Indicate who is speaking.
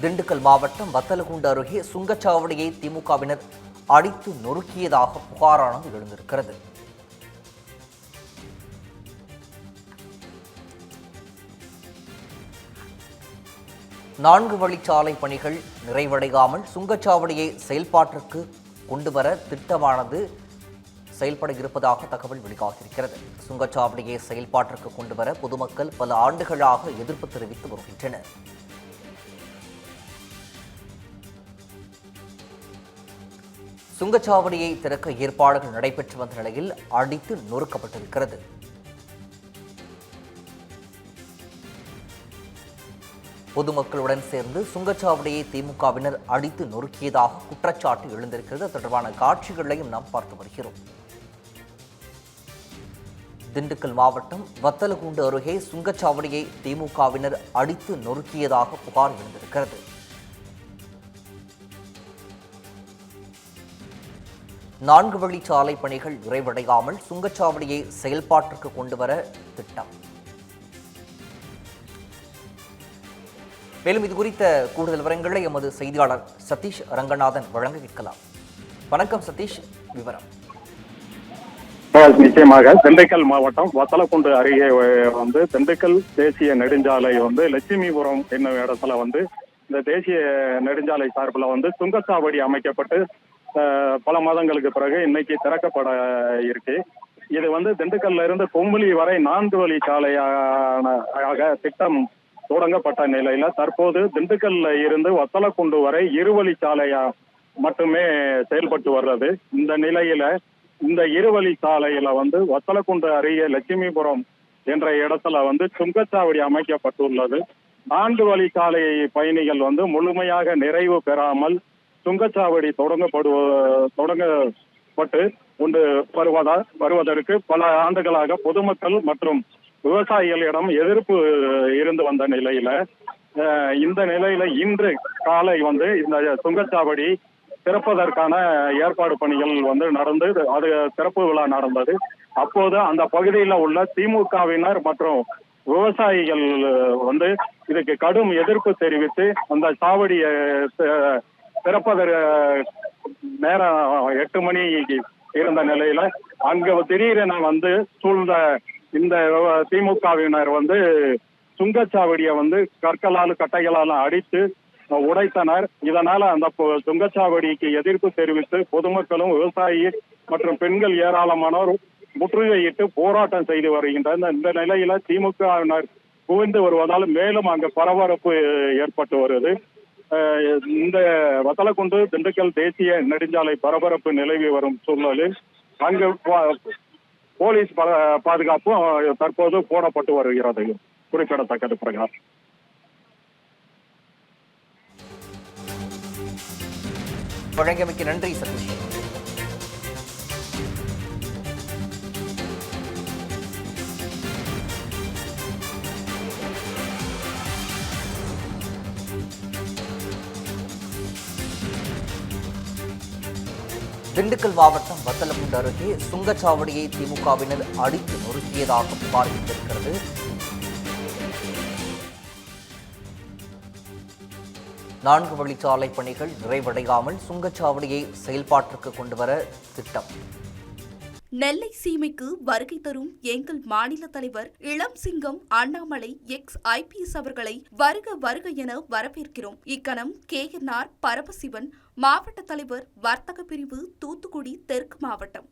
Speaker 1: திண்டுக்கல் மாவட்டம் வத்தலகுண்டு அருகே சுங்கச்சாவடியை திமுகவினர் அடித்து நொறுக்கியதாக புகாரானது எழுந்திருக்கிறது. நான்கு வழிச்சாலை பணிகள் நிறைவடையாமல் சுங்கச்சாவடியை செயல்பாட்டிற்கு கொண்டுவர திட்டமானது செயல்பட இருப்பதாக தகவல் வெளியாகியிருக்கிறது. சுங்கச்சாவடியை செயல்பாட்டிற்கு கொண்டுவர பொதுமக்கள் பல ஆண்டுகளாக எதிர்ப்பு தெரிவித்து வருகின்றனர். சுங்கச்சாவடியை திறக்க ஏற்பாடுகள் நடைபெற்று வந்த நிலையில் அடித்து நொறுக்கப்பட்டிருக்கிறது. பொதுமக்களுடன் சேர்ந்து சுங்கச்சாவடியை திமுகவினர் அடித்து நொறுக்கியதாக குற்றச்சாட்டு எழுந்திருக்கிறது. தொடர்பான காட்சிகளையும் நாம் பார்த்து வருகிறோம். திண்டுக்கல் மாவட்டம் வத்தலகுண்டு அருகே சுங்கச்சாவடியை திமுகவினர் அடித்து நொறுக்கியதாக புகார் எழுந்திருக்கிறது. நான்கு வழிச்சாலை பணிகள் நிறைவடையாமல் சுங்கச்சாவடியை செயல்பாட்டிற்கு கொண்டுவர திட்டம். மேலும் இது குறித்த கூடுதல் விவரங்களை எமது செய்தியாளர் சதீஷ் ரங்கநாதன் வழங்க கேட்கலாம் வணக்கம் சதீஷ் விவரம்.
Speaker 2: நிச்சயமாக திண்டுக்கல் மாவட்டம் வத்தலக்குண்டு அருகே வந்து திண்டுக்கல் தேசிய நெடுஞ்சாலை வந்து லட்சுமிபுரம் என்னும் இடத்துல வந்து இந்த தேசிய நெடுஞ்சாலை சார்பில் வந்து சுங்கச்சாவடி அமைக்கப்பட்டு பல மாதங்களுக்கு பிறகு இன்னைக்கு திறக்கப்பட இருக்கு. இது வந்து திண்டுக்கல்ல இருந்து கொம்புலி வரை நான்கு வழி சாலையான ஆக திட்டம் தொடங்கப்பட்ட நிலையில தற்போது திண்டுக்கல்ல இருந்து வத்தலக்குண்டு வரை இருவழி சாலையா மட்டுமே செயல்பட்டு வர்றது. இந்த நிலையில இந்த இருவழி சாலையில வந்து வத்தலக்குண்டு அருகே லட்சுமிபுரம் என்ற இடத்துல வந்து சுங்கச்சாவடி அமைக்கப்பட்டுள்ளது. நான்கு வழி சாலை பயணிகள் வந்து முழுமையாக நிறைவு பெறாமல் சுங்கச்சாவடி தொடங்கப்படுவ தொடங்கப்பட்டு கொண்டு வருவதா வருவதற்கு பல ஆண்டுகளாக பொதுமக்கள் மற்றும் விவசாயிகளிடம் எதிர்ப்பு இருந்து வந்த நிலையில அஹ், இந்த நிலையில இன்று காலை வந்து இந்த சுங்கச்சாவடி திறப்பதற்கான ஏற்பாடு பணிகள் வந்து நடந்து அது திறப்பு விழா நடந்தது. அப்போது அந்த பகுதியில் உள்ள திமுகவினர் மற்றும் விவசாயிகள் வந்து இதுக்கு கடும் எதிர்ப்பு தெரிவித்து அந்த சாவடியை திறப்பதற்கு நேரம் எட்டு மணி இருந்த நிலையில அங்க திடீரென வந்து சூழ்ந்த இந்த திமுகவினர் வந்து சுங்கச்சாவடியை வந்து கற்களால் கட்டைகளால் அடித்து உடைத்தனர். இதனால அந்த சுங்கச்சாவடிக்கு எதிர்ப்பு தெரிவித்து பொதுமக்களும் விவசாயி மற்றும் பெண்கள் ஏராளமானோர் முற்றுகையிட்டு போராட்டம் செய்து வருகின்றனர். இந்த நிலையில திமுகவினர் குவிந்து வருவதால் மேலும் அங்கு பரபரப்பு ஏற்பட்டு வருது. இந்த வத்தலக்குண்டு திண்டுக்கல் தேசிய நெடுஞ்சாலை பரபரப்பு நிலவி வரும் சூழலில் அங்கு போலீஸ் பா- பாதுகாப்பும் தற்போது போடப்பட்டு வருகிறது. குறிப்பிடத்தக்கது பிரகாஷ்
Speaker 1: வழங்கியமைக்கு நன்றி சதீஷ். திண்டுக்கல் மாவட்டம் வத்தலகுண்டு அருகே சுங்கச்சாவடியை திமுகவினர் அடித்து நொறுக்கியதாக புகார் எழுந்திருக்கிறது நான்கு வழிச்சாலை பணிகள் நிறைவடையாமல் சுங்கச்சாவடியை செயல்பாட்டிற்கு கொண்டுவர திட்டம்.
Speaker 3: நெல்லை சீமைக்கு வருகை தரும் எங்கள் மாநில தலைவர் இளம் சிங்கம் அண்ணாமலை எக்ஸ் ஐபிஎஸ் அவர்களை வருக வருக என வரவேற்கிறோம். இக்கணம் கேஎன்ஆர் பரமசிவன் மாவட்ட தலைவர் வர்த்தக பிரிவு தூத்துக்குடி தெற்கு மாவட்டம்.